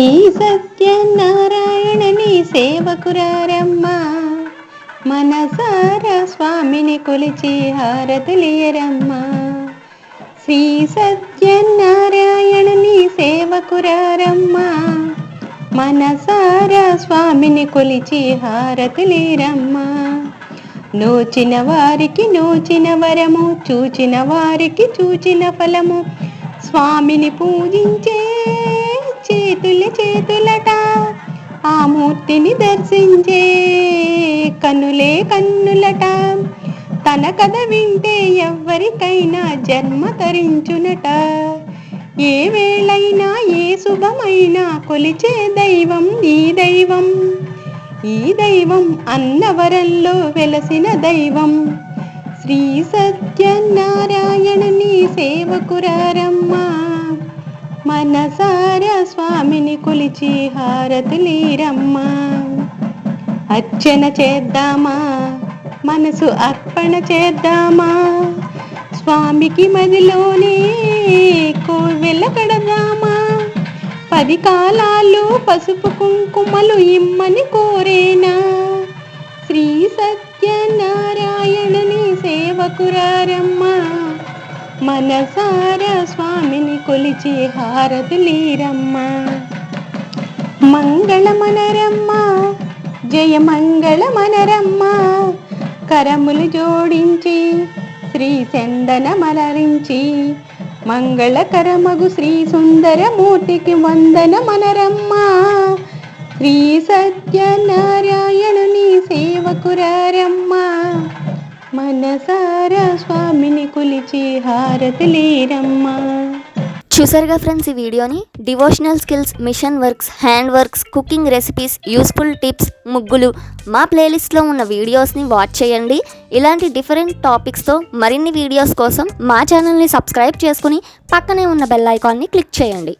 శ్రీ సత్యనారాయణని సేవకురారమ్మా. మనసార స్వామిని కొలిచి హారతులియరమ్మా శ్రీ సత్యనారాయణని సేవకురారమ్మా. మనసార స్వామిని కొలిచి హారతులిరమ్మ నోచిన వారికి నోచిన వరము చూచిన వారికి చూచిన ఫలము. స్వామిని పూజించే చేతుల చేతులట ఆ మూర్తిని దర్శించే కన్నులే కన్నులట. తన కథ వింటే ఎవ్వరికైనా జన్మ తరించునట. ఏ వేళైనా ఏ శుభమైనా కొలిచే దైవం ఈ దైవం. ఈ దైవం అన్నవరంలో వెలసిన దైవం. శ్రీ సత్యనారాయణని సేవకురారమ్మ. మనసార స్వామిని కొలిచి హారతులీరమ్మ అర్చన చేద్దామా? మనసు అర్పణ చేద్దామా? స్వామికి మదిలోనే కోవెల కడదామా? పది కాలాలు పసుపు కుంకుమలు ఇమ్మని కోరేనా? శ్రీ సత్యనారాయణని సేవకురారమ్మా. మనసార స్వామిని కొలిచి హారతులీరమ్మ మంగళమనరమ్మ జయ మంగళమనరమ్మ కరములు జోడించి శ్రీ చందన మలరించి మంగళకరమగు శ్రీ సుందరమూర్తికి వందన మనరమ్మ. శ్రీ సత్యనారాయణుని సేవకురారమ్మ. మనసారా స్వామిని కొలిచి హారతులేరమ్మ చూసారుగా ఫ్రెండ్స్ ఈ వీడియోని? Devotional skills machine works hand works cooking recipes useful tips ముగ్గులు. మా ప్లేలిస్ట్లో ఉన్న వీడియోస్ని వాచ్ చేయండి. ఇలాంటి డిఫరెంట్ టాపిక్స్తో మరిన్ని వీడియోస్ కోసం మా ఛానల్ని సబ్స్క్రైబ్ చేసుకుని పక్కనే ఉన్న బెల్ ఐకాన్ని క్లిక్ చేయండి.